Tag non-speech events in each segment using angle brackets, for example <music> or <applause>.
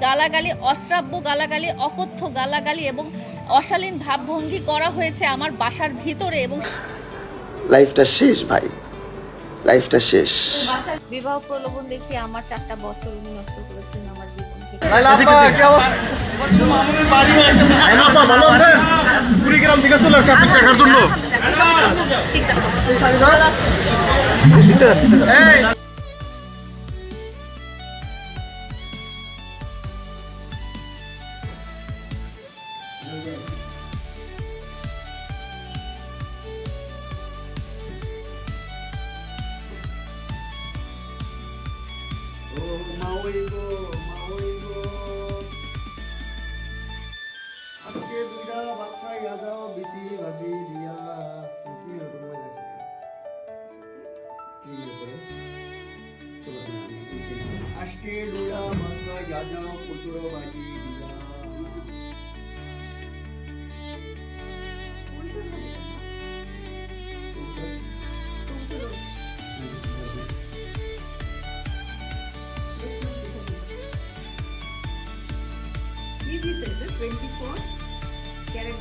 গালাগালি অশ্রাব্য গালাগালি অকথ্য গালাগালি এবং অশালীন ভাবভঙ্গি করা হয়েছে আমার বাসার ভিতরে এবং লাইফটা শেষ ভাই লাইফটা শেষ বিবাহ প্রলোভন দেখিয়ে আমার চারটা বছর উনি নষ্ট করেছেন আমার জীবন থেকে ভালো আছেন কুড়িগ্রাম থেকে চলে আসছে আপনি দেখার জন্য আজকে দুইটা বাচ্চা ইয়া যাও বিচি ভাজি দিয়া কি এরকম মজা কি করে আজকে দুইটা বাচ্চা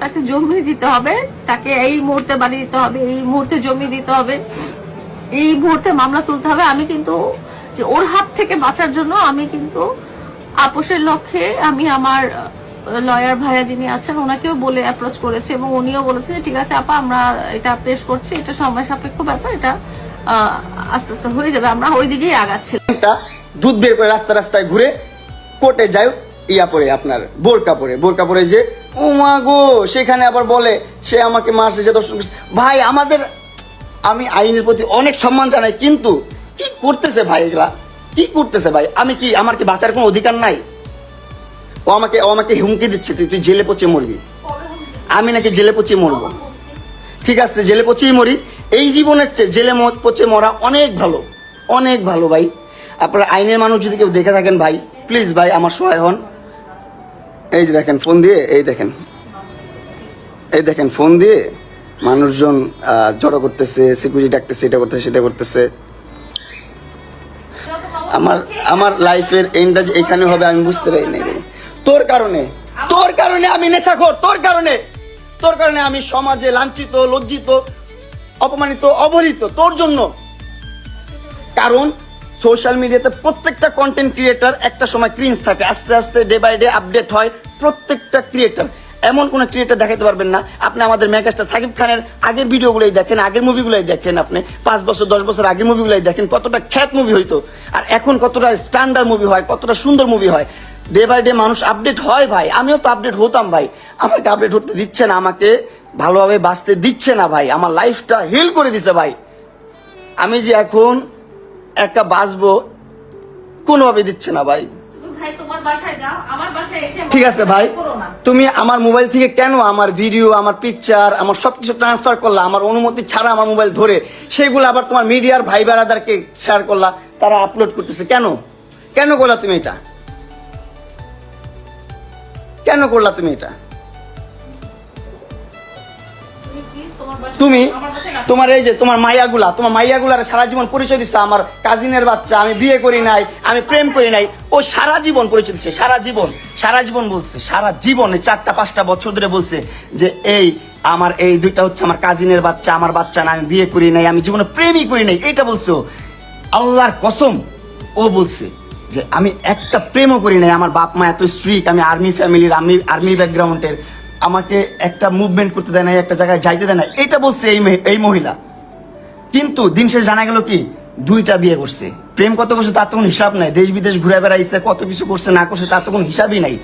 তাকে জমি দিতে হবে, তাকে এই মুহূর্তে বাড়ি দিতে হবে, এই মুহূর্তে জমি দিতে হবে, এই মুহূর্তে মামলা তুলতে হবে। আমি কিন্তু যে ওর হাত থেকে বাঁচার জন্য আমি কিন্তু আপোষের লক্ষ্যে আমি আমার লয়ার ভাইয়া যিনি আছেন, ওনাকেও বলে অ্যাপ্রোচ করেছে এবং উনিও বলেছেন যে, ঠিক আছে আপা, আমরা এটা পেশ করছি, এটা সময় সাপেক্ষ ব্যাপার, এটা আস্তে আস্তে হয়ে যাবে। আমরা ওই দিকেই আগাচ্ছি দুধ বের করে রাস্তা রাস্তায় ঘুরে কোর্টে যায় ইয়া পরে আপনার, বোরকা পরে বোরকা পরে যে ও মা গো, সেখানে আবার বলে, সে আমাকে মারছে সে দর্শন করছে। ভাই, আমাদের, আমি আইনের প্রতি অনেক সম্মান জানাই, কিন্তু কি করতেছে ভাই এগুলা? কি করতেছে ভাই? আমি কি, আমার কি বাঁচার কোনো অধিকার নাই? ও আমাকে ও আমাকে হুমকি দিচ্ছে, তুই তুই জেলে পচে মরবি। আমি নাকি জেলে পচে মরবো। ঠিক আছে, জেলে পচেই মরি। এই জীবনের চেয়ে জেলে ম- পচে মরা অনেক ভালো অনেক ভালো ভাই। আপনার আইনের মানুষ যদি কেউ দেখে থাকেন ভাই প্লিজ ভাই, আমার সহায় হন। এই যে দেখেন, ফোন দিয়ে, এই দেখেন। এই দেখেন, ফোন দিয়ে মানুষজন জড়ো করতেছে সিকিউরিটি ডাকতেছে, এটা করতেছে, সেটা করতেছে। আমার আমার লাইফের এন্ডটা যে এখানে হবে, আমি বুঝতে পারি নাই তোর কারণে তোর কারণে আমি নেশাখোর, তোর কারণে। তোর কারণে আমি সমাজে লাঞ্ছিত, লজ্জিত, অপমানিত, অবহেলিত, তোর জন্য। কারণ সোশ্যাল মিডিয়াতে প্রত্যেকটা কন্টেন্ট ক্রিয়েটার একটা সময় ক্রিন্স থাকে। আস্তে আস্তে ডে বাই ডে আপডেট হয় প্রত্যেকটা ক্রিয়েটার এমন কোনো ক্রিয়েটার দেখাতে পারবেন না। আপনি আমাদের মেগাস্টার সাকিব খানের আগের ভিডিওগুলোই দেখেন, আগের মুভিগুলোই দেখেন আপনি। পাঁচ বছর, দশ বছর আগের মুভিগুলোই দেখেন, কতটা খ্যাত মুভি হইতো। আর এখন কতটা স্ট্যান্ডার্ড মুভি হয়, কতটা সুন্দর মুভি হয়। ডে বাই ডে মানুষ আপডেট হয় ভাই। আমিও তো আপডেট হতাম ভাই। আমাকে আপডেট হতে দিচ্ছে না, আমাকে ভালোভাবে বাঁচতে দিচ্ছে না ভাই। আমার লাইফটা হিল করে দিছে ভাই। আমি যে এখন একটা বাঁচবো কোনোভাবে দিচ্ছে না ভাই। ঠিক আছে ভাই তুমি আমার মোবাইল থেকে কেন আমার ভিডিও আমার পিকচার আমার সবকিছু ট্রান্সফার করলা আমার অনুমতি ছাড়া আমার মোবাইল ধরে সেগুলো আবার তোমার মিডিয়ার ভাই বেড়াদারকে শেয়ার করলা তারা আপলোড করতেছে কেন? কেন করলা তুমি এটা? কেন করলা তুমি এটা? তুমি? তোমার এই যে তোমার মাইয়াগুলা, তোমার মাইয়াগুলার সারা জীবন পরিচয় দিচ্ছে আমার কাজিনের বাচ্চা, আমি বিয়ে করি নাই, আমি প্রেম করি নাই। ও সারা জীবন পরিচয় দিচ্ছে সারা জীবন সারা জীবন বলছে, সারা জীবন চারটা, পাঁচটা বছর ধরে বলছে যে, এই আমার এই দুইটা হচ্ছে আমার কাজিনের বাচ্চা, আমার বাচ্চা না আমি বিয়ে করি নাই, আমি জীবনে প্রেমই করি নাই। এটা বলছো? আল্লাহর কসম, ও বলছে যে, আমি একটা প্রেমও করি নাই, আমার বাপ মা এত স্ট্রিক আমি আর্মি ফ্যামিলির আমি আর্মি ব্যাকগ্রাউন্ডের আমাকে একটা মুভমেন্ট করতে দেয় না একটা জায়গায় যাইতে দেয় না এটা বলছে এই এই মহিলা। কিন্তু দিন শেষ জানা গেল কি? দুইটা বিয়ে করছে। প্রেম কত করছে তার তো কোনো হিসাব নাই। দেশ বিদেশ ঘুরে বেড়াইছে কত কিছু করছে না করছে তার তো কোনো হিসাবই নাই।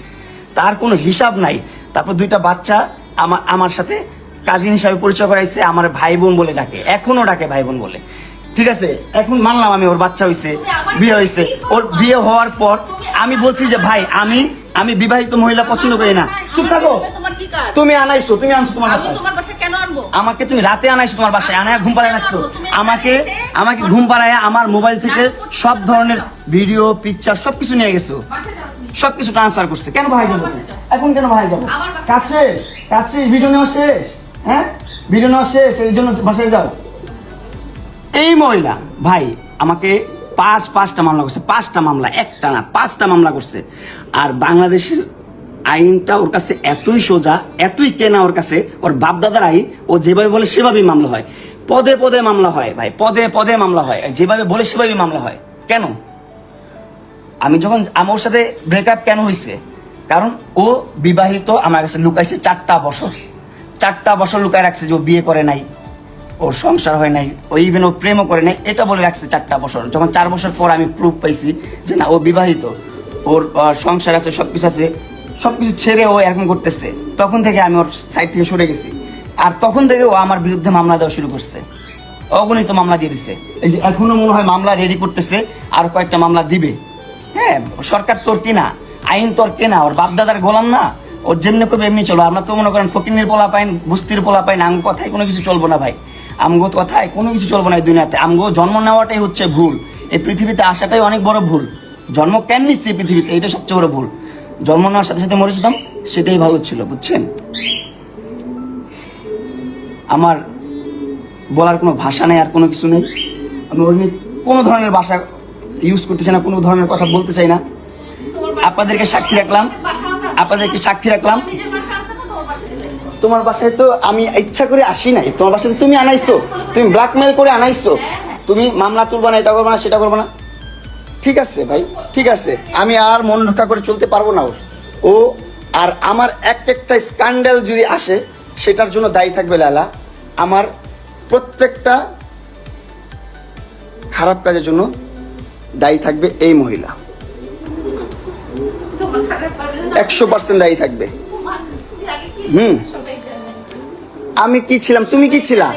তার কোনো হিসাব নাই। তারপর দুইটা বাচ্চা আমার আমার সাথে কাজিন হিসাবে পরিচয় করাইছে আমার ভাই বোন বলে ডাকে। এখনও ডাকে ভাই বোন বলে। ঠিক আছে? এখন মানলাম আমি ওর বাচ্চা হয়েছে বিয়ে হয়েছে ওর বিয়ে হওয়ার পর আমি বলছি যে ভাই আমি আমি বিবাহিত মহিলা পছন্দ করি না। চুপ থাকো। তুমি আনাইছো তুমি আনছো তোমার বাসায়। তোমার বাসায় কেন আনব? আমাকে তুমি রাতে আনাইছো তোমার বাসায় আনায় ঘুম পাড়ায় রাখছো। আমাকে আমাকে ঘুম পাড়ায় আমার মোবাইল থেকে সব ধরনের ভিডিও পিকচার সবকিছু নিয়ে গেছো। তুমি। সবকিছু ট্রান্সফার করছে। কেন ভাই যাব? এখন কেন ভাই যাব? শেষ? কাজ শেষ? ভিডিও নেওয়া শেষ? হ্যাঁ? ভিডিও নেওয়া শেষ? এই জন্য বাসায় যাও। এই মহিলা ভাই আমাকে পাঁচ পাঁচটা মামলা করছে। পাঁচটা মামলা একটা না পাঁচটা মামলা করছে। আর বাংলাদেশের আইনটা ওর কাছে এতই সোজা, এতই কেনা ওর কাছে, ওর বাপদাদার আইন, ও যেভাবে বলে সেভাবেই মামলা হয়। পদে পদে মামলা হয় ভাই, পদে পদে মামলা হয়, যেভাবে বলে সেভাবেই মামলা হয়। কেন? আমি যখন, আমার সাথে ব্রেকআপ কেন হয়েছে কারণ ও বিবাহিত, আমার কাছে লুকাইছে চারটা বছর। চারটা বছর লুকায় রাখছে যে ও বিয়ে করে নাই, ওর সংসার হয় নাই, ও ইভেন ও প্রেমও করে নাই, এটা বলে রাখছে চারটা বছর। যখন চার বছর পর আমি প্রুফ পাইছি যে না, ও বিবাহিত, ওর সংসার আছে সব কিছু আছে সব কিছু ছেড়ে ও এরকম করতেছে। তখন থেকে আমি ওর সাইড থেকে সরে গেছি। আর তখন থেকে ও আমার বিরুদ্ধে মামলা দেওয়া শুরু করছে। অগণিত মামলা দিয়ে দিছে। এই যে এখনও মনে হয় মামলা রেডি করতেছে, আর কয়েকটা মামলা দিবে। হ্যাঁ সরকার তোর কেনা, আইন তোর কেনা, ওর বাপদাদার গোলাম না। ওর যেমনি করবে এমনি চলো আমরা তো মনে করেন ফকিনের পোলা পাইন, বুস্তির পোলা পাইন আঙ্গ কথায় কোনো কিছু চলবো না ভাই। আমগো কথায় কোনো কিছু চলবো না এই দুনিয়াতে। আমগো জন্ম নেওয়াটাই হচ্ছে ভুল। এই পৃথিবীতে আসাটাই অনেক বড় ভুল। জন্ম কেন নিচ্ছি পৃথিবীতে? এটা সবচেয়ে বড় ভুল। জন্ম নেওয়ার সাথে সাথে মরে যেতাম সেটাই ভালো ছিল, বুঝছেন? আমার বলার কোনো ভাষা নেই আর কোনো কিছু নেই। আমি ওর নিয়ে কোনো ধরনের ভাষা ইউজ করতে চাই না, কোনো ধরনের কথা বলতে চাই না। আপনাদেরকে সাক্ষী রাখলাম। আপনাদেরকে সাক্ষী রাখলাম। তোমার বাসায় তো আমি ইচ্ছা করে আসি নাই। তোমার বাসায় তুমি আনাইছো। তুমি ব্ল্যাকমেল করে আনাইছো। তুমি মামলা তুলবা না, এটা করব না, সেটা করব না। ঠিক আছে ভাই ঠিক আছে। আমি আর মন রক্ষা করে চলতে পারব না ওর। ও আর আমার একটা একটা স্ক্যান্ডাল যদি আসে সেটার জন্য দায়ী থাকবে লালা। আমার প্রত্যেকটা খারাপ কাজের জন্য দায়ী থাকবে এই মহিলা। একশো পার্সেন্ট দায়ী থাকবে। হুম। আমি কি ছিলাম? তুমি কি ছিলা?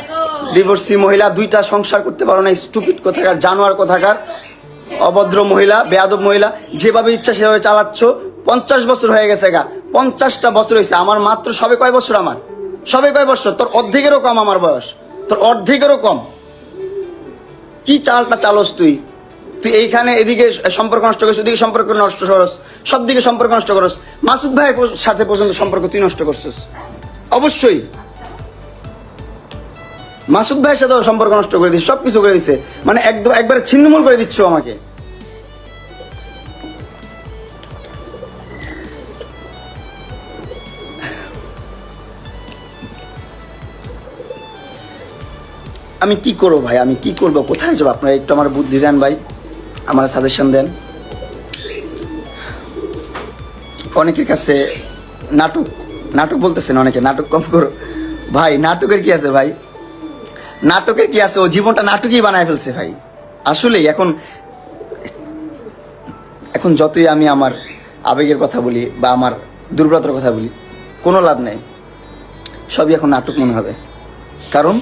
ডিভোর্সি মহিলা দুইটা সংসার করতে পারো না স্টুপিড কোথাকার জানোয়ার কোথাকার। অভদ্র মহিলা, বেয়াদব মহিলা, যেভাবে ইচ্ছা সেভাবে চালাচ্ছ, পঞ্চাশ বছর হয়ে গেছে গা। পঞ্চাশটা বছর হয়েছে, আমার মাত্র সবে কয় বছর আমার? সবে কয় বছর? তোর অর্ধেকেরও কম আমার বয়স। তোর অর্ধেকেরও কম। কি চালটা চালস তুই? তুই এইখানে এদিকে সম্পর্ক নষ্ট করিস, ওদিকে সম্পর্ক নষ্ট করস সব দিকে সম্পর্ক নষ্ট করস। মাসুদ ভাইয়ের সাথে পর্যন্ত সম্পর্ক তুই নষ্ট করছিস। অবশ্যই। মাসুদ ভাইয়ের সাথে সম্পর্ক নষ্ট করে দিচ্ছে সব কিছু করে দিচ্ছে। মানে একদম একবারে ছিন্নমূল করে দিচ্ছ আমাকে। আমি কি করব ভাই? আমি কি করব? কোথায় যাব? আপনারা একটু আমার বুদ্ধি দেন ভাই। আমার সাজেশন দেন। অনেকের কাছে নাটক নাটক বলতেছেন অনেকে, নাটক কম করো। ভাই, নাটকের কি আছে ভাই? নাটকের কি আছে? ও জীবনটা নাটকই বানায় ফেলছে ভাই। আসলেই এখন এখন যতই আমি আমার আবেগের কথা বলি বা আমার দুর্বলতার কথা বলি, কোনো লাভ নেই। সবই এখন নাটক মনে হবে। কারণ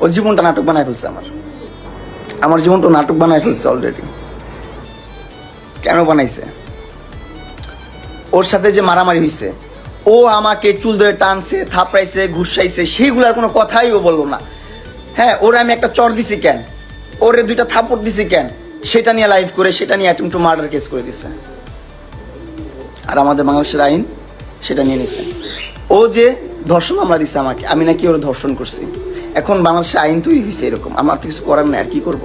ওর জীবনটা নাটক বানায় ফেলছে আমার। আমার জীবনটা নাটক বানায় ফেলছে অলরেডি কেন বানাইছে? ওর সাথে যে মারামারি হয়েছে ও আমাকে চুল ধরে টানছে, থাপড়াইছে, ঘুষাইছে, সেইগুলার কোনো কথাই ও বলব না। হ্যাঁ ওরে আমি একটা চর দিছি কেন? ওরে দুইটা থাপড় দিছি কেন? সেটা নিয়ে লাইভ করে, সেটা নিয়ে অ্যাটেম্প টু মার্ডার কেস করে দিছে। আর আমাদের বাংলাদেশের আইন সেটা নিয়ে নিছে। ও যে ধর্ষণ মামলা দিছে আমাকে, আমি নাকি ওর ধর্ষণ করছি। এখন বাংলাদেশের আইন তৈরি হয়েছে এরকম, আমার তো কিছু করার নাই, আর কি করব?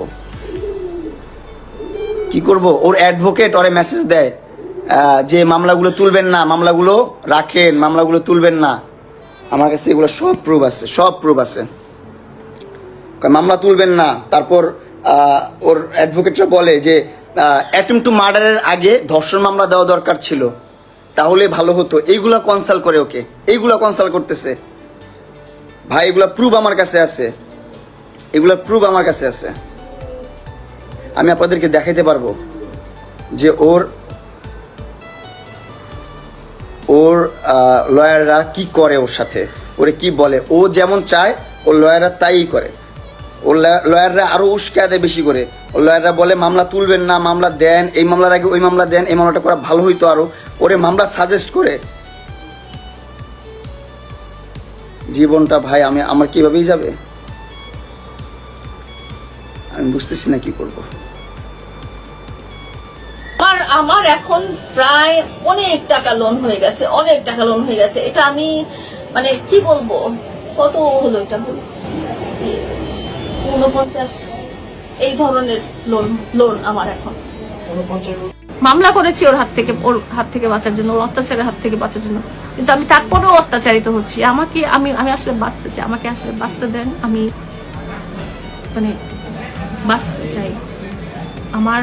কি করব? ওর অ্যাডভোকেট ওরে মেসেজ দেয় যে মামলাগুলো তুলবেন না, মামলাগুলো রাখেন, মামলাগুলো তুলবেন না। আমার কাছে এগুলো সব প্রুফ আছে, সব প্রুফ আছে। মামলা তুলবেন না। তারপর ওর অ্যাডভোকেটরা বলে যে অ্যাটেম্প টু মার্ডারের আগে ধর্ষণ মামলা দেওয়া দরকার ছিল। তাহলে ভালো হতো। এইগুলা কনসাল্ট করে ওকে। এইগুলা কনসাল্ট করতেছে। ভাই, এগুলা প্রুফ আমার কাছে আছে। এগুলা প্রুফ আমার কাছে আছে। আমি আপনাদেরকে দেখাইতে পারব যে ওর ওর লয়াররা কি করে ওর সাথে? ওরে কি বলে? ও যেমন চায়, ওর লয়াররা তাই করে। ও লয়াররা আরও উস্কা দেয় বেশি করে। লয়াররা বলে, মামলা তুলবেন না, মামলা দেন, এই মামলার আগে ওই মামলা দেন, এই মামলাটা করা ভালো হইতো আরও। ওরে মামলা সাজেস্ট করে। জীবনটা ভাই, আমি আমার কিভাবেই যাবে? আমি বুঝতেছি না কি করব। আমার আমার এখন প্রায় অনেক টাকা লোন হয়ে গেছে, অনেক টাকা লোন হয়ে গেছে। এটা আমি মানে কি বলব? কত হলো এটা উনপঞ্চাশ এই ধরনের লোন লোন আমার এখন। মামলা করেছি ওর হাত থেকে ওর হাত থেকে বাঁচার জন্য ওর অত্যাচারের হাত থেকে বাঁচার জন্য। কিন্তু আমি তারপরেও অত্যাচারিত হচ্ছি। আমাকে আমি আমি আসলে বাঁচতে চাই আমাকে আসলে বাঁচতে দেন। আমি মানে বাঁচতে চাই। আমার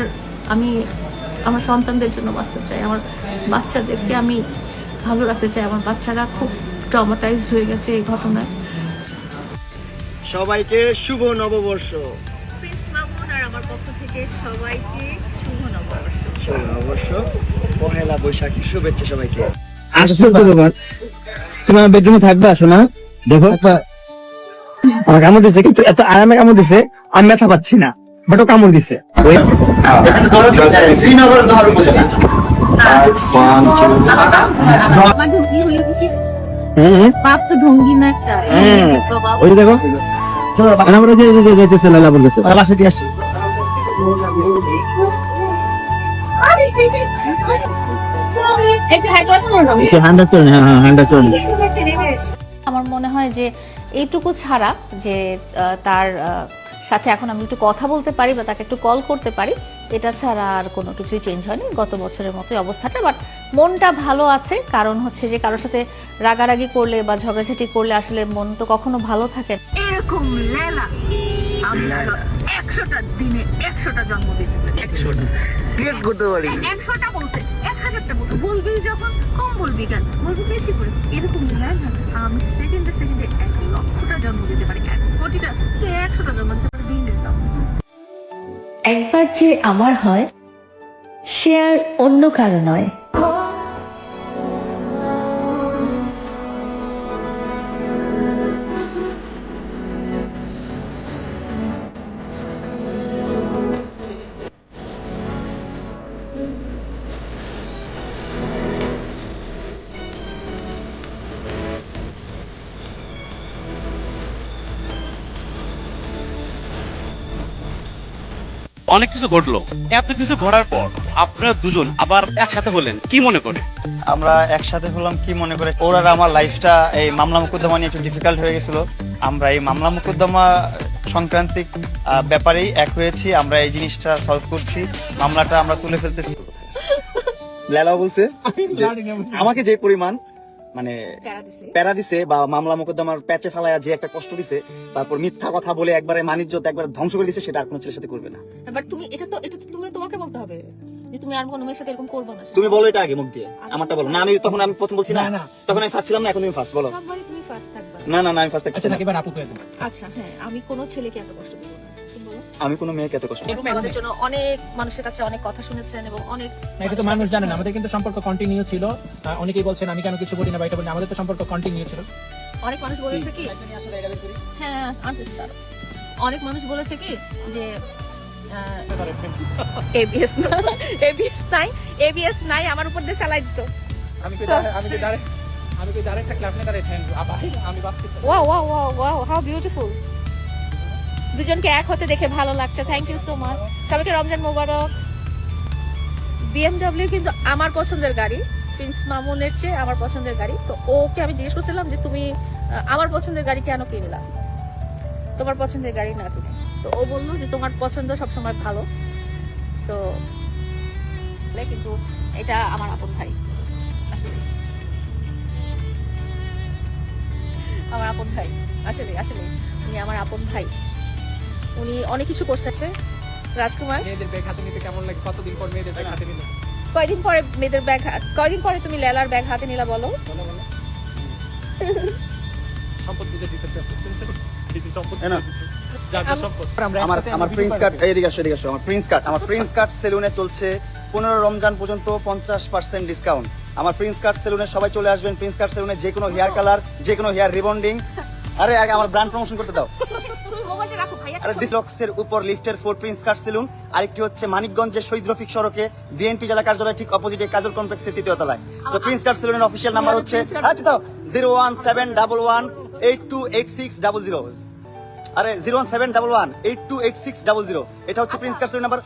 আমি আমার সন্তানদের জন্য বাঁচতে চাই। আমার বাচ্চাদেরকে আমি ভালো রাখতে চাই। আমার বাচ্চারা খুব ট্রমাটাইজ হয়ে গেছে এই ঘটনায়। সবাইকে শুভ নববর্ষ। প্রিন্স মামুন আর আমার পক্ষ থেকে সবাইকে শুভ নববর্ষ। শুভ নববর্ষ। পহেলা বৈশাখী শুভেচ্ছা সবাইকে। আশ্চর্য ব্যাপার তুমি বেডরুমে থাকবা শোনা দেখো। আমার কামড় দিছে কিন্তু এত আরামে কামড় দিছে আমি ব্যথা পাচ্ছি না বাট ও কামড় দিছে। শ্রীনগর ধর উপজেলা। তো ঢঙ্গি না একটা। ওই দেখো। আমরা যাইতেছে বাসা দিয়ে আসি। হ্যাঁ হ্যাঁ আমার মনে হয় যে এইটুকু ছাড়া যে আহ, তার আহ, সাথে এখন আমি একটু কথা বলতে পারি বা তাকে একটু কল করতে পারি এটা ছাড়া আর কোনো কিছুই চেঞ্জ হয়নি। গত বছরের মতোই অবস্থাটা বাট মনটা ভালো আছে। কারণ হচ্ছে যে কারোর সাথে রাগারাগি করলে বা ঝগড়াঝাটি করলে আসলে মন তো কখনো ভালো থাকে এরকম লেলা একশোটা দিনে একশোটা জন্মদিন একশোটা। করতে পারি। একশোটা বলছে এক হাজারটা বলছে বলবি যখন কম বলবি কেন? বলবি বেশি করে। এরকম না না আমি সেকেন্ডে সেকেন্ডে এক লক্ষটা জন্ম দিতে পারি। এক কোটিটা একশোটা জন্ম দিতে পারি দিন দিতাম একবার যে আমার হয় সে আর অন্য কারও নয়। অনেক কিছু ঘটলো। এত কিছু ঘটার পর আপনারা দুজন আবার একসাথে হলেন কি মনে করে? আমরা একসাথে হলাম কি মনে করে? ওর আর আমার লাইফটা এই মামলা মোকদ্দমা নিয়ে একটু ডিফিকাল্ট হয়ে গেছিল। আমরা এই মামলা মোকদ্দমা সংক্রান্তিক আহ, ব্যাপারেই এক হয়েছি। আমরা এই জিনিসটা সলভ করছি। মামলাটা আমরা তুলে ফেলতেছি। লেলাও বলছে আমাকে যে পরিমাণ মানে প্যারা দিছে। বা মামলা মোকদ্দমার প্যাচে ফেলায়া যে একটা কষ্ট দিছে তারপর মিথ্যা কথা বলে একবারে মানিজ্য একবার ধ্বংস করে দিছে সেটা আর কোনো ছেলের সাথে করবে না। এবার তুমি এটা তো এটা তো তুমি তোমাকে বলতে হবে যে তুমি আর কোনো মেয়ের সাথে এরকম করবে না তুমি বলো এটা আগে মুখ দিয়ে আমারটা বলো। না আমি তখন আমি প্রথম বলছি না। তখন আমি ফার্স্ট ছিলাম না এখন তুমি ফার্স্ট বলো। তুমি ফার্স্ট থাকবে। না না না আমি ফার্স্ট আচ্ছা নাকি এবার আপু দাও। আচ্ছা হ্যাঁ আমি কোনো ছেলেকে এত কষ্ট দেবো না। আমি কোনো মেয়েকে এত কষ্ট আমাদের জন্য অনেক মানুষের কাছে অনেক কথা শুনেছেন এবং অনেক না, এটা তো মানুষ জানে না। আমাদের কিন্তু সম্পর্ক কন্টিনিউ ছিল। অনেকেই বলছেন আমি কেন কিছু বলি না বা এটা বলি আমাদের তো সম্পর্ক কন্টিনিউ ছিল। অনেক মানুষ বলেছে কি হ্যাঁ আনতেছি অনেক মানুষ বলেছে কি যে এবিএস না এবিএস নাই এবিএস নাই আমার উপর দিয়ে চালাই দিত। আমি কি আমি কি দাঁড়ায় আমি কি দাঁড়ায় থাকলে আপনি দাঁড়ায় থাকেন আবার আমি। Wow wow wow wow how beautiful দুজনকে এক হতে দেখে ভালো লাগছে। থ্যাংক ইউ সো মাচ সবাইকে রমজান মোবারক। বিএমডব্লিউ কিন্তু আমার পছন্দের গাড়ি। প্রিন্স মামুনের চেয়ে আমার পছন্দের গাড়ি। তো ওকে আমি জিজ্ঞেস করছিলাম যে, তুমি আমার পছন্দের গাড়ি কেন কিনলাম তোমার পছন্দের গাড়ি না কিনে। তো ও বলল যে, তোমার পছন্দ সবসময় ভালো। সো কিন্তু এটা আমার আপন ভাই। আমার আপন ভাই। আসলে আসলে, উনি আমার আপন ভাই। উনি অনেক কিছু করছে রাজকুমার। মেয়েদের ব্যাগ হাতে নিতে কেমন লাগে? কতদিন পর মেয়েদের ব্যাগ হাতে নিলে? কয়দিন পরে মেয়েদের ব্যাগ কয়দিন পরে তুমি লেলার ব্যাগ হাতে নিলা বলো? সম্পদ বুঝে দিতে কিছু সম্পদ না। আমরা আমার আমার প্রিন্স কাট এদিকে আসো এদিকে আসো। আমার প্রিন্স কাট আমার প্রিন্স কাট সেলুনে চলছে পনেরো রমজান পর্যন্ত পঞ্চাশ পার্সেন্ট ডিসকাউন্ট আমার প্রিন্স কাট সেলুনে সবাই চলে আসবেন। প্রিন্স কাট সেলুনে যে কোনো হেয়ার কালার যে কোনো হেয়ার রিবন্ডিং আরে আগে আমার ব্র্যান্ড প্রমোশন করতে দাও। <laughs> ডিসলক্সের উপর লিফটের ফোর প্রিন্স কার সেলুন আরেকটি হচ্ছে মানিকগঞ্জের শহীদ রফিক সড়কে বিএনপি জেলা কার্যালয় ঠিক অপোজিটে কাজল কমপ্লেক্সের তৃতীয় তলায়। তো প্রিন্স কার সেলুনের অফিসিয়াল নাম্বার হচ্ছে zero one seven double one eight two eight six double zero আরে zero one seven double one eight two eight six double zero এটা হচ্ছে প্রিন্স কার সেলুন নাম্বার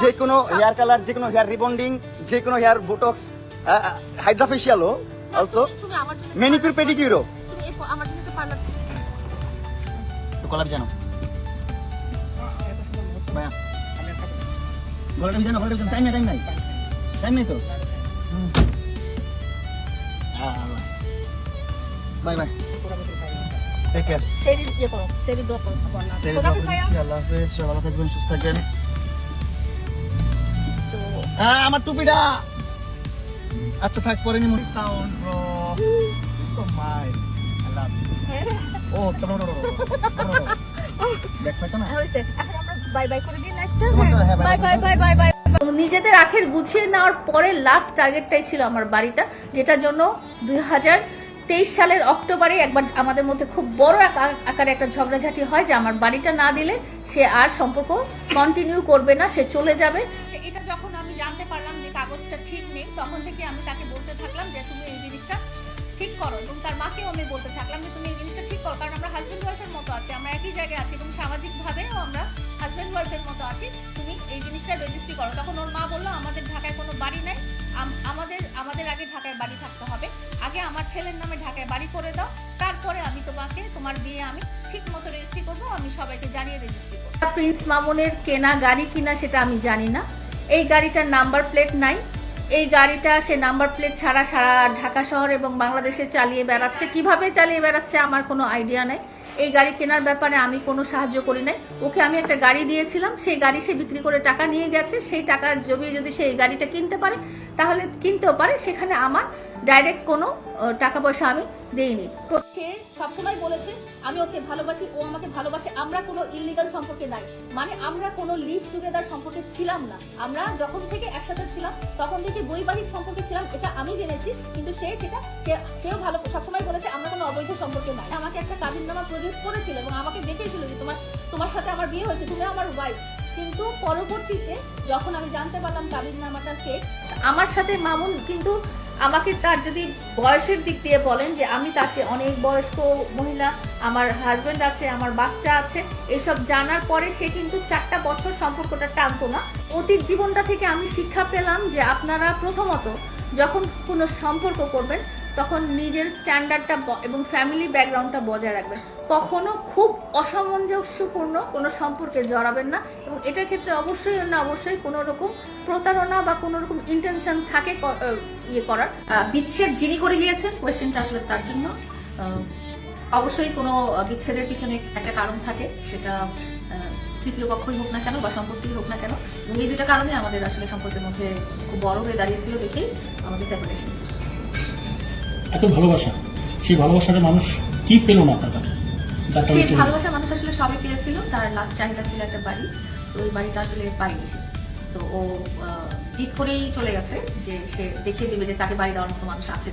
যে কোনো হেয়ার কালার যে কোনো হেয়ার রিবন্ডিং যে কোনো হেয়ার বোটক্স হাইড্রাফেশিয়ালও অলসো মেনিকিউর পেডিকিউরও আমার জন্য পার্লার কলাবি জানো। ভাইয়া। গলাটা জানো গলাটা জানো। টাইম নাই টাইম নাই। টাইম নাই তো? Bye bye. টেক কেয়ার সেরি ইয়ে করো সেরি দোয়া করো সেরে খোদা হাফেজ আল্লাহ হাফেজ। সবাই ভালো থাকবেন সুস্থ থাকবেন। হ্যাঁ আমার টুপিটা। আচ্ছা থাক পরে নিমু। Sound bro so my I love oh no no no দেখ পাইতো না হয়েছে এখন আমরা বাই বাই করে দিই লাইফটা তোমারটা, হ্যাঁ, bye, bye bye, bye bye bye bye নিজেদের আখের গুছিয়ে নেওয়ার পরে লাস্ট টার্গেটটাই ছিল আমার বাড়িটা যেটার জন্য দুই হাজার তেইশ সালের অক্টোবরে একবার আমাদের মধ্যে খুব বড় আকা- আকারে একটা ঝগড়াঝাটি হয় যে আমার বাড়িটা না দিলে সে আর সম্পর্ক কন্টিনিউ করবে না সে চলে যাবে এটা যখন আমি জানতে পারলাম যে কাগজটা ঠিক নেই তখন থেকে আমি তাকে বলতে থাকলাম যে তুমি এই জিনিসটা ঠিক করো এবং তার মাকেও আমি বলতে থাকলাম যে তুমি এই জিনিসটা ঠিক করো, কারণ আমরা হাজব্যান্ড ওয়াইফের মতো আছি, আমরা একই জায়গায় আছি এবং সামাজিকভাবেও আমরা হাজব্যান্ড ওয়াইফের মতো আছি, তুমি এই জিনিসটা রেজিস্ট্রি করো। তখন ওর মা বলল, আমাদের ঢাকায় কোনো বাড়ি নাই আমাদের আমাদের আগে ঢাকায় বাড়ি থাকতে হবে। আগে আমার ছেলের নামে ঢাকায় বাড়ি করে দাও, তারপরে আমি তোমাকে, তোমার বিয়ে আমি ঠিক মতো রেজিস্ট্রি করব, আমি সবাইকে জানিয়ে রেজিস্ট্রি করব। প্রিন্স মামুনের কেনা গাড়ি কিনা সেটা আমি জানি না। এই গাড়িটার নাম্বার প্লেট নাই এই গাড়িটা সে নাম্বার প্লেট ছাড়া সারা ঢাকা শহর এবং বাংলাদেশে চালিয়ে বেড়াচ্ছে। কীভাবে চালিয়ে বেড়াচ্ছে আমার কোনো আইডিয়া নেই। এই গাড়ি কেনার ব্যাপারে আমি কোনো সাহায্য করি নাই। ওকে আমি একটা গাড়ি দিয়েছিলাম, সেই গাড়ি সে বিক্রি করে টাকা নিয়ে গেছে। সেই টাকা জমিয়ে যদি সে এই গাড়িটা কিনতে পারে, তাহলে কিনতেও পারে। সেখানে আমার ডাইরেক্ট কোনো টাকা পয়সা আমি দেইনি। সে সবসময় বলেছে আমি ওকে ভালোবাসি ও আমাকে ভালোবাসে আমরা কোনো ইলিগাল সম্পর্কে নাই। মানে আমরা কোনো লিভ টুগেদার সম্পর্কে ছিলাম না। আমরা যখন থেকে একসাথে ছিলাম তখন থেকে বৈবাহিক সম্পর্কে ছিলাম এটা আমি জেনেছি। কিন্তু সে সেটা সেও ভালো সবসময় বলেছে আমরা কোনো অবৈধ সম্পর্কে নাই। আমাকে একটা কাবিননামা প্রডিউস করেছিল এবং আমাকে দেখেছিল যে তোমার তোমার সাথে আমার বিয়ে হয়েছে তুমি আমার ওয়াইফ কিন্তু পরবর্তীতে যখন আমি জানতে পারলাম কাবিননামাটা কে আমার সাথে মামুন কিন্তু আমাকে তার যদি বয়সের দিক দিয়ে বলেন যে আমি তাকে অনেক বয়স্ক মহিলা, আমার হাজবেন্ড আছে, আমার বাচ্চা আছে, এসব জানার পরে সে কিন্তু চারটা বছর সম্পর্কটা টানতো না। অতীত জীবনটা থেকে আমি শিক্ষা পেলাম যে আপনারা প্রথমত যখন কোনো সম্পর্ক করবেন তখন নিজের স্ট্যান্ডার্ডটা এবং ফ্যামিলি ব্যাকগ্রাউন্ডটা বজায় রাখবেন। কখনো খুব অসামঞ্জস্যপূর্ণ কোনো সম্পর্কে জড়াবেন না এবং এটার ক্ষেত্রে অবশ্যই না, অবশ্যই কোনো রকম প্রতারণা বা কোনো রকম ইন্টেনশন থাকে ইয়ে করার। বিচ্ছেদ যিনি করে গিয়েছেন কোয়েশ্চেনটা আসলে তার জন্য অবশ্যই কোনো বিচ্ছেদের পিছনে একটা কারণ থাকে, সেটা তৃতীয় পক্ষই হোক না কেন বা সম্পত্তি হোক না কেন এই দুটা কারণে আমাদের আসলে সম্পর্কের মধ্যে খুব বড় হয়ে দাঁড়িয়েছিল দেখেই আমাদের সেপারেশন এত ভালোবাসা। সেই ভালোবাসাটা মানুষ কি পেল না আপনার কাছে? সেই ভালোবাসা মানুষ আসলে সবই পেয়েছিল। তার লাস্ট চাহিদা ছিল একটা বাড়ি। তো ওই বাড়িটা আসলে পাইনি সে। তো ও জিদ করেই চলে গেছে যে সে দেখিয়ে দিবে যে তাকে বাড়ি দেওয়ার মতো মানুষ আছে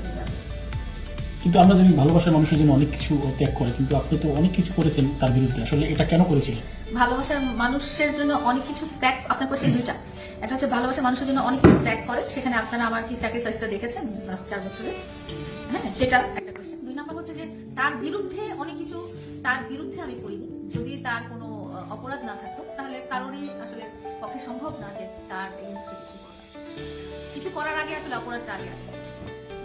কিন্তু আমরা জানি ভালোবাসার মানুষের জন্য অনেক কিছু ত্যাগ করে কিন্তু আপনি তো অনেক কিছু করেছেন তার বিরুদ্ধে। আসলে এটা কেন করেছিলেন? ভালোবাসার মানুষের জন্য অনেক কিছু ত্যাগ আপনার কোশ্চেন <clears throat> দুইটা। একটা হচ্ছে ভালোবাসা মানুষের জন্য অনেক কিছু ত্যাগ করে, সেখানে আপনারা আমার কি স্যাক্রিফাইসটা দেখেছেন? লাস্ট চার বছরে? হ্যাঁ সেটা একটা কোয়েশ্চেন দুই নম্বর হচ্ছে যে তার বিরুদ্ধে অনেক কিছু তার বিরুদ্ধে আমি করিনি। যদি তার কোনো অপরাধ না থাকতো, তাহলে কারোরই আসলে পক্ষে সম্ভব না যে তার কিছু করা। কিছু করার আগে আসলে অপরাধটা আগে আসছে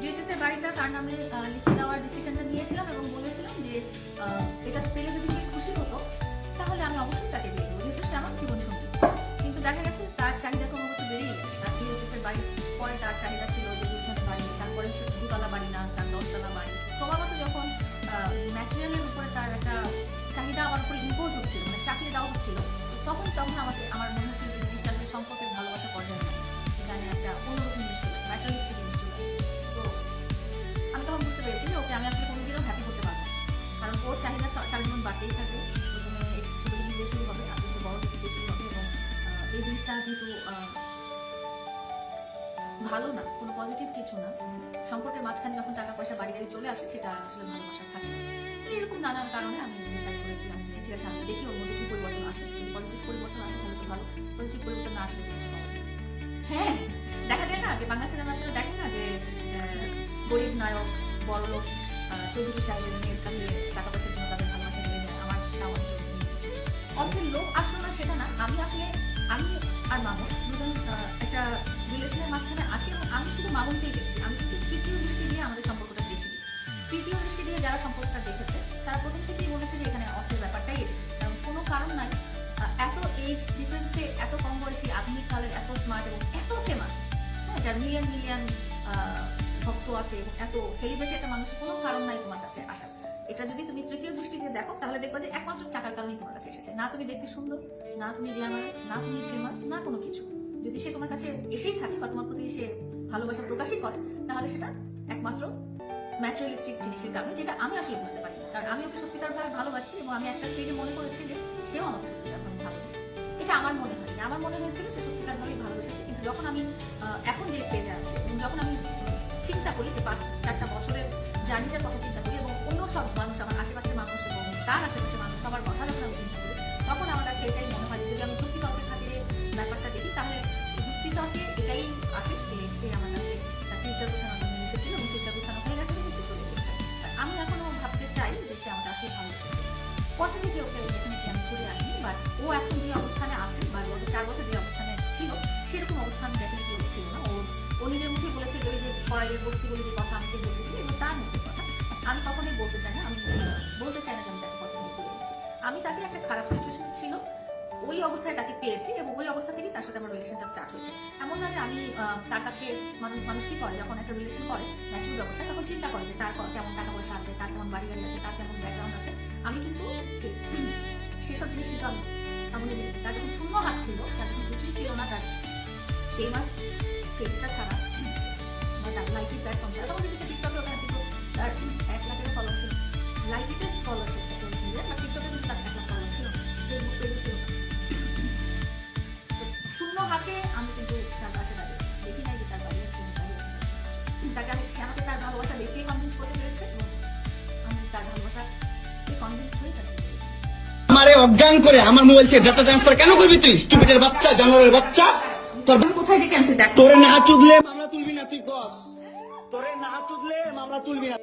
ডিএচএস এর বাড়িটা তার নামে লিখে দেওয়ার ডিসিশনটা নিয়েছিলাম এবং বলেছিলাম যে চাহিদা ছিল দুজনের বাড়ি, তারপরে দুতলা বাড়ি না, তার দশতলা বাড়ি। ক্রমাগত যখন ম্যাটেরিয়ালের উপরে তার একটা চাহিদা আমার উপরে ইম্পোজ হচ্ছিল মানে চাকরি দেওয়া হচ্ছিল তখন তখন আমাকে, আমার মনে হচ্ছিল যে জিনিসটা আসলে সম্পর্কের ভালোবাসা পর্যায়ে নয় এখানে একটা অন্যরকম জিনিস চলে আসে ম্যাটেরিয়ালিস্টিক জিনিস চলে তো আমি তখন বুঝতে পেরেছি যে, ওকে আমি আসলে কোনোদিনও হ্যাপি করতে পারব কারণ ওর চাহিদা সারা জীবন বাড়তেই থাকবে প্রথমে ছোট দিয়ে শুরু হবে আস্তে বড় দিয়ে হবে, এবং এই জিনিসটা যেহেতু ভালো না, কোনো পজিটিভ কিছু না। সম্পর্কের মাঝখানে যখন টাকা পয়সা বাড়ি গাড়ি চলে আসে, সেটা আসলে ভালোবাসা থাকে তো এরকম নানান কারণে আমি ডিসাইড করেছিলাম যে ঠিক আছে, আমি দেখি ওর মধ্যে কি পরিবর্তন আসে। যদি পজিটিভ পরিবর্তন আসে, তাহলে তো ভালো। পজিটিভ পরিবর্তন না আসলে কিছু হ্যাঁ দেখা যায় না যে বাংলা সিনেমা আপনারা দেখেন না যে গরিব নায়ক, বড় লোক চৌধুরী সাহেবের মেয়ের কাছে টাকা পয়সার জন্য তাদের ভালোবাসা নেয় আমার তেমন অর্থের লোক আসলো না সেটা না। আমি আসলে আমি আর মামুন দুজন একটা রিলেশনের মাঝখানে আছি এবং আমি শুধু মামুনকেই দেখছি। আমি কিন্তু তৃতীয় দৃষ্টি দিয়ে আমাদের সম্পর্কটা দেখিনি। তৃতীয় দৃষ্টি দিয়ে যারা সম্পর্কটা দেখেছে, তারা প্রথম থেকেই বলেছে যে এখানে অর্থের ব্যাপারটাই এসেছে। কারণ কোনো কারণ নাই এত এজ ডিফারেন্সে এত কম বয়সী আধুনিক কালের এত স্মার্ট এবং এত ফেমাস হ্যাঁ যার মিলিয়ন মিলিয়ন ভক্ত আছে এবং এত সেলিব্রিটি একটা মানুষের কোনো কারণ নাই তোমার কাছে আসার। এটা যদি তুমি তৃতীয় দৃষ্টি দিয়ে দেখো, তাহলে দেখবে যে একমাত্র টাকার কারণেই তোমার কাছে এসেছে। না তুমি দেখতে সুন্দর, না তুমি গ্ল্যামারাস না তুমি ফেমাস না কোনো কিছু। যদি সে তোমার কাছে এসেই থাকে বা তোমার প্রতি সে ভালোবাসা প্রকাশই করে, তাহলে সেটা একমাত্র ম্যাটেরিয়ালিস্টিক জিনিসের কারণে, যেটা আমি আসলে বুঝতে পারি কারণ আমি ওকে সত্যিকার ভাবে ভালোবাসি এবং আমি একটা স্টেজে মনে করেছি যে সেও আমাকে সত্যিকার ভাবে ভালোবেসেছে। এটা আমার মনে হয়নি। আমার মনে হয়েছিল সে সত্যিকার ভাবে ভালোবেসেছে। কিন্তু যখন আমি এখন যে স্টেজে আছি এবং যখন আমি চিন্তা করি যে পাঁচ চারটা বছরের জার্নিটার কথা চিন্তা করি এবং অন্য সব মানুষ, আমার আশেপাশের মানুষ এবং তার আশেপাশের মানুষ সবার কথা যখন আমি চিন্তা করি, তখন আমার কাছে এটাই মনে হয় যদি আমি যুক্তি তর্কের খাতিরে ব্যাপারটা দেখি, তাহলে যুক্তি তর্কে এটাই আসে যে সে আমার কাছে তার ফিউচার গোছানোর জন্য এসেছিল এবং ফিউচার গোছানো হয়ে গেছে, সে চলে গেছে। আমি এখনও ভাবতে চাই যে সে আমার আসলে ভালোবেসেছে। কত থেকে ওকে যেখানে কি আমি করে আনি বাট ও এখন যে অবস্থানে আছে বা গত চার বছর যে অবস্থানে ছিল, সেরকম অবস্থান ডেফিনেটলি ছিল না। ও ও নিজের মুখে বলেছে ওই যে পড়াইয়ের বস্তি যে কথা আমাকে বলতেছিল এবং তার মুখের কথা। আমি কখনোই বলতে চাই না আমি বলতে চাই না যে আমি তাকে কথা বলে দিয়েছি আমি তাকে একটা খারাপ সিচুয়েশন ছিল, ওই অবস্থায় তাকে পেয়েছি এবং ওই অবস্থা থেকেই তার সাথে আমার রিলেশনটা স্টার্ট হয়েছে। এমন না যে আমি তার কাছে মানুষ মানুষ কি করে? যখন একটা রিলেশন করে ম্যাচুর অবস্থায়, তখন চিন্তা করে যে তার কেমন টাকা পয়সা আছে, তার কেমন বাড়ি গাড়ি আছে, তার কেমন ব্যাকগ্রাউন্ড আছে। আমি কিন্তু সেসব জিনিস কিন্তু আমি তার যখন শূন্য হাত ছিল, তার যখন কিছুই ছিল না, তার ফেমাস ফেসটা ছাড়া। লাইকি প্ল্যাটফর্ম ছাড়া তখন টিকটকে ওখানে তার এক লাখের ফলো ছিল। লাইকিতে ফলো ছিল। আমারে অজ্ঞান করে আমার মোবাইল থেকে ডাটা ট্রান্সফার কেন করবি তুই? স্টুপিডের বাচ্চা, জানোয়ারের বাচ্চা। তোর কোথায় ডেকে আনছি দেখ। তোরে না চুদলে মামলা তুলবি না তুই কস তোরে না চুদলে মামলা তুলবি না।